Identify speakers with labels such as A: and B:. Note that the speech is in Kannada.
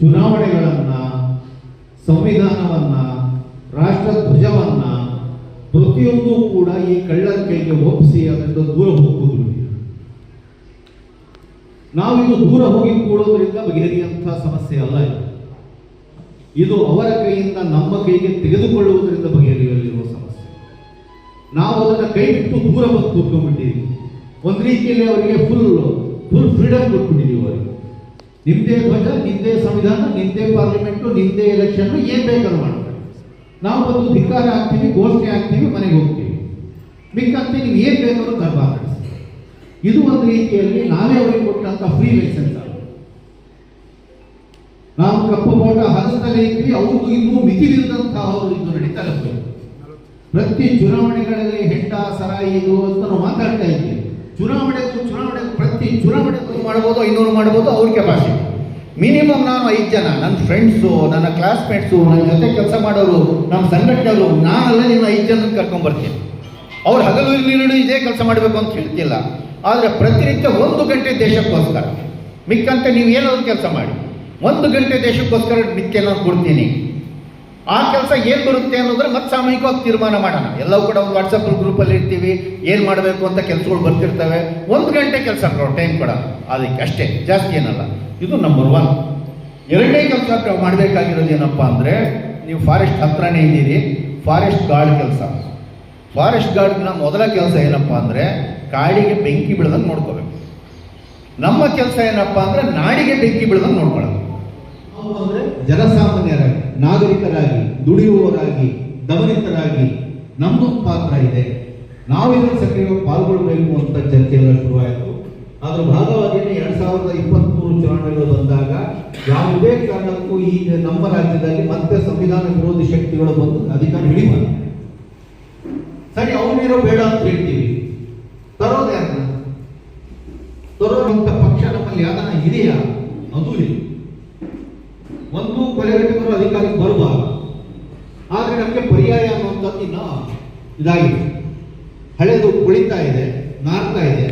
A: ಚುನಾವಣೆಗಳನ್ನ, ಸಂವಿಧಾನವನ್ನ, ರಾಷ್ಟ್ರಧ್ವಜವನ್ನ ಪ್ರತಿಯೊಂದು ಕೂಡ ಈ ಕಳ್ಳರ ಕೈಗೆ ಒಪ್ಪಿಸಿ ಅದರಿಂದ ದೂರ ಹೋಗುವುದು. ನಾವಿದು ದೂರ ಹೋಗಿ ಕೂಡೋದ್ರಿಂದ ಬಗೆಹರಿಯುವಂತಹ ಸಮಸ್ಯೆ ಅಲ್ಲ ಇದು. ಇದು ಅವರ ಕೈಯಿಂದ ನಮ್ಮ ಕೈಗೆ ತೆಗೆದುಕೊಳ್ಳುವುದರಿಂದ ಬಗೆಹರಿಯಲಿರುವ ಸಮಸ್ಯೆ. ನಾವು ಅದನ್ನು ಕೈ ಬಿಟ್ಟು ದೂರ ಬಂದು ಕೂತ್ಕೊಂಡ್ಬಿಟ್ಟಿದ್ದೀವಿ. ಒಂದು ರೀತಿಯಲ್ಲಿ ಅವರಿಗೆ ಫುಲ್ ನಿಮ್ದೇ ಧ್ವಜ ನಿಮ್ಮದೇ ಸಂವಿಧಾನ ನಿಮ್ಮದೇ ಪಾರ್ಲಿಮೆಂಟು ನಿಮ್ಮದೇ ಎಲೆಕ್ಷನ್ ಏನು ಬೇಕಾದ್ರೂ ಮಾಡ್ತಾರೆ. ನಾವು ಬಂದು ಧಿಕ್ಕಾರ ಹಾಕ್ತೀವಿ ಘೋಷಣೆ ಹಾಕ್ತೀವಿ ಮನೆಗೆ ಹೋಗ್ತೀವಿ. ಮಿಕ್ಕಂತೆ ನೀವು ಏನ್ ಬೇಕಾದ್ರೂ ಗರ್ಭ ಇದು ಒಂದು ರೀತಿಯಲ್ಲಿ ನಾವೇ ಅವರಿಗೆ ಕೊಟ್ಟಂತ ಫ್ರೀ ಲೈಸೆನ್ಸ್ ನಾವು ಕಪ್ಪು ಬೋಟ ಹರಿಸ್ತಲೇ ಇದ್ವಿ ಅವ್ರಿಗೂ ಇನ್ನೂ ಮಿತಿ ಮೀರಿದಂತಹ ಅವರು ಇದು ನಡೀತಾ ಪ್ರತಿ ಚುನಾವಣೆಗಳಲ್ಲಿ ಹೆಂಡ, ಸರಾಯಿ, ಇದು ಅಂತ ಮಾತಾಡ್ತಾ ಇದ್ದೀವಿ ಚುನಾವಣೆಗೂ ಚುನಾವಣೆ ಪ್ರತಿ ಚುನಾವಣೆಗೂ ಮಾಡ್ಬೋದು ಐನೂರು ಮಾಡ್ಬೋದು ಅವ್ರ ಕೆಪಾಸಿಟಿ ಮಿನಿಮಮ್ ನಾನು ಐದು ಜನ ನನ್ನ ಫ್ರೆಂಡ್ಸು ನನ್ನ ಕ್ಲಾಸ್ಮೇಟ್ಸು ನನ್ನ ಜೊತೆ ಕೆಲಸ ಮಾಡೋರು ನಮ್ಮ ಸಂಘಟನೆಯವರು ನಾನಲ್ಲ ನಿಮ್ಮ ಐದು ಜನ ಕರ್ಕೊಂಡ್ಬರ್ತೀನಿ ಅವ್ರು ಹಗಲು ನೀರು ಇದೇ ಕೆಲಸ ಮಾಡಬೇಕು ಅಂತ ಹೇಳ್ತಿಲ್ಲ. ಆದರೆ ಪ್ರತಿನಿತ್ಯ ಒಂದು ಗಂಟೆ ದೇಶಕ್ಕೋಸ್ಕರ, ಮಿಕ್ಕಂತೆ ನೀವು ಏನಾದರೂ ಕೆಲಸ ಮಾಡಿ. ಒಂದು ಗಂಟೆ ದೇಶಕ್ಕೋಸ್ಕರ ನಿತ್ಯ ನಾನು ಕೊಡ್ತೀನಿ. ಆ ಕೆಲಸ ಏನು ಬರುತ್ತೆ ಅನ್ನೋದ್ರೆ ಮತ್ತೆ ಸಾಮೂಹಿಕವಾಗಿ ತೀರ್ಮಾನ ಮಾಡೋಣ. ಎಲ್ಲವೂ ಕೂಡ ಒಂದು ವಾಟ್ಸಪ್ ಗ್ರೂಪಲ್ಲಿ ಇರ್ತೀವಿ. ಏನು ಮಾಡಬೇಕು ಅಂತ ಕೆಲಸಗಳು ಬರ್ತಿರ್ತವೆ. ಒಂದು ಗಂಟೆ ಕೆಲಸ ಟೈಮ್ ಕೊಡ. ಅದಕ್ಕೆ ಅಷ್ಟೇ, ಜಾಸ್ತಿ ಏನಲ್ಲ. ಇದು ನಂಬರ್ ಒನ್ ಎರಡನೇ ಕೆಲಸ ಮಾಡಬೇಕಾಗಿರೋದು ಏನಪ್ಪ ಅಂದರೆ, ನೀವು ಫಾರೆಸ್ಟ್ ಹತ್ರನೇ ಇದ್ದೀರಿ. ಫಾರೆಸ್ಟ್ ಗಾರ್ಡ್ ಕೆಲಸ. ಫಾರೆಸ್ಟ್ ಗಾರ್ಡ್ನ ಮೊದಲ ಕೆಲಸ ಏನಪ್ಪ ಅಂದರೆ, ಕಾಡಿಗೆ ಬೆಂಕಿ ಬೀಳದಂಗೆ ನೋಡ್ಕೋಬೇಕು. ನಮ್ಮ ಕೆಲಸ ಏನಪ್ಪ ಅಂದರೆ, ನಾಡಿಗೆ ಬೆಂಕಿ ಬೀಳದಂಗೆ ನೋಡ್ಕೊಳ್ಳೋದು. ಅಂದ್ರೆ ಜನಸಾಮಾನ್ಯರಾಗಿ, ನಾಗರಿಕರಾಗಿ, ದುಡಿಯುವವರಾಗಿ, ದಮನಿತರಾಗಿ ನಮ್ಮದು ಪಾತ್ರ ಇದೆ. ನಾವು ಇದರ ಸಕ್ರಿಯವಾಗಿ ಪಾಲ್ಗೊಳ್ಬೇಕು ಅಂತ ಚರ್ಚೆ ಎಲ್ಲ ಶುರುವಾಯಿತು. ಅದರ ಭಾಗವಾಗಿ ಎರಡ್ ಸಾವಿರದ ಇಪ್ಪತ್ಮೂರು ಚುನಾವಣೆಗಳು ಬಂದಾಗ ಯಾವುದೇ ಕಾರಣಕ್ಕೂ ಈ ನಮ್ಮ ರಾಜ್ಯದಲ್ಲಿ ಮತ್ತೆ ಸಂವಿಧಾನ ವಿರೋಧಿ ಶಕ್ತಿಗಳು ಬಂದು ಅಧಿಕಾರ ಹಿಡಿಬಾರ ಸರಿ ಅವನೇನೋ ಬೇಡ ಅಂತ ಹೇಳ್ತೀವಿ. ತರೋದೇ ತರೋವಂತ ಪಕ್ಷ ನಮ್ಮಲ್ಲಿ ಯಾವ್ದಾನ ಇದೆಯಾ? ಅದು ಇಲ್ಲ. ಪರ್ಯಾಯ ಅನ್ನುವಂಥದ್ದು ಇನ್ನೂ ಇದಾಗಿದೆ. ಹಳೆದು ಕುಳಿತಾ ಇದೆ ನಾರ್ತಾ ಇದೆ.